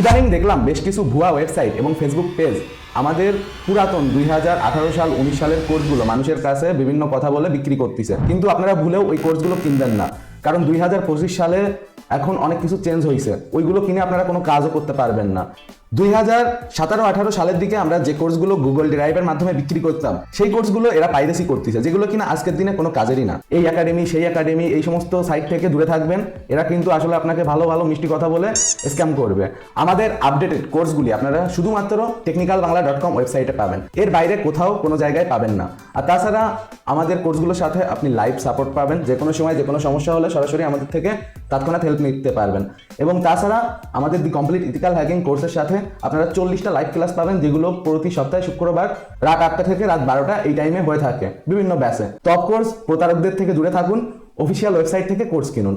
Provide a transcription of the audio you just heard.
ইদানিং দেখলাম বেশ কিছু ভুয়া ওয়েবসাইট এবং ফেসবুক পেজ আমাদের পুরাতন দুই হাজার আঠারো সাল, উনিশ সালের কোর্সগুলো মানুষের কাছে বিভিন্ন কথা বলে বিক্রি করতেছে। কিন্তু আপনারা ভুলেও ওই কোর্সগুলো কিনবেন না। কারণ দুই হাজার পঁচিশ সালে এখন অনেক কিছু চেঞ্জ হয়েছে ওইগুলো কিনে আপনারা কোনো কাজও করতে পারবেন না। দুই হাজার সতেরো আঠারো সালের দিকে আমরা যে কোর্সগুলো গুগল ড্রাইভের মাধ্যমে বিক্রি করতাম, সেই কোর্সগুলো এরা পাইরেসি করতেছে। যেগুলো কিনা আজকের দিনে কোনো কাজেরই না। এই একাডেমি সেই একাডেমি এই সমস্ত সাইট থেকে দূরে থাকবেন। এরা কিন্তু আসলে আপনাকে ভালো ভালো, মিষ্টি কথা বলে স্ক্যাম করবে। আমাদের আপডেটেড কোর্সগুলি আপনারা শুধুমাত্র টেকনিক্যাল বাংলা ডট কম ওয়েবসাইটে পাবেন। এর বাইরে কোথাও কোনো জায়গায় পাবেন না। আর তাছাড়া আমাদের কোর্সগুলোর সাথে আপনি লাইভ সাপোর্ট পাবেন। যে কোনো সময় যে কোনো সমস্যা হলে সরাসরি আমাদের থেকে তৎক্ষণাৎ হেল্প নিতে পারবেন। এবং তাছাড়া আমাদের দি কমপ্লিট ইথিক্যাল হ্যাকিং কোর্সের সাথে আপনারা চল্লিশটা লাইভ ক্লাস পাবেন, যেগুলো প্রতি সপ্তাহে শুক্রবার রাত আটটা থেকে রাত বারোটা এই টাইমে হয়ে থাকে বিভিন্ন ব্যাসে টপ কোর্স প্রতারকদের থেকে দূরে থাকুন অফিসিয়াল ওয়েবসাইট থেকে কোর্স কিনুন।